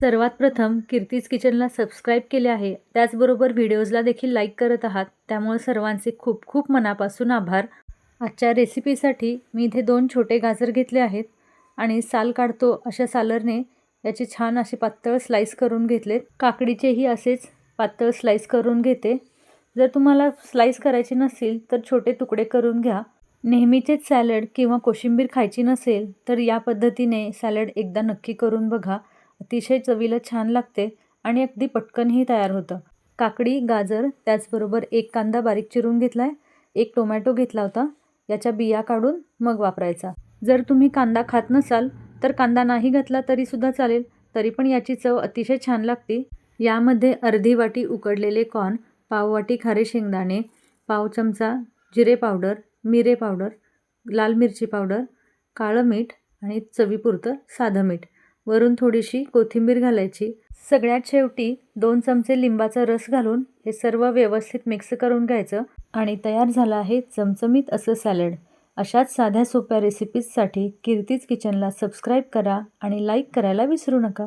सर्वात प्रथम कीर्तीज किचनला सबस्क्राईब केले आहे. त्याचबरोबर व्हिडिओजला देखील लाईक करत आहात. त्यामुळे सर्वांचे खूप खूप मनापासून आभार. आजच्या रेसिपीसाठी मी इथे दोन छोटे गाजर घेतले आहेत आणि साल काढतो अशा सालरने याचे छान असे पातळ स्लाईस करून घेतलेत. काकडीचेही असेच पातळ स्लाईस करून घेते. जर तुम्हाला स्लाईस करायचे नसतील तर छोटे तुकडे करून घ्या. नेहमीचेच सॅलड किंवा कोशिंबीर खायची नसेल तर या पद्धतीने सॅलड एकदा नक्की करून बघा. अतिशय चवीला छान लागते आणि अगदी पटकनही तयार होतं. काकडी गाजर त्याचबरोबर एक कांदा बारीक चिरून घेतला आहे एक टोमॅटो घेतला होता. याच्या बिया काढून मग वापरायचा. जर तुम्ही कांदा खात नसाल तर कांदा नाही घातला तरीसुद्धा चालेल तरी पण याची चव अतिशय छान लागते. यामध्ये अर्धी वाटी उकडलेले कॉर्न पाव वाटी खारे शेंगदाणे पाव चमचा जिरे पावडर मिरे पावडर लाल मिरची पावडर काळं मीठ आणि चवीपुरतं साधं मीठ. वरून थोडीशी कोथिंबीर घालायची. सगळ्यात शेवटी दोन चमचे लिंबाचा रस घालून हे सर्व व्यवस्थित मिक्स करून घ्यायचं आणि तयार झालं आहे चमचमीत असं सॅलड. अशाच साध्या सोप्या रेसिपीजसाठी कीर्तीज किचनला सबस्क्राईब करा आणि लाईक करायला विसरू नका.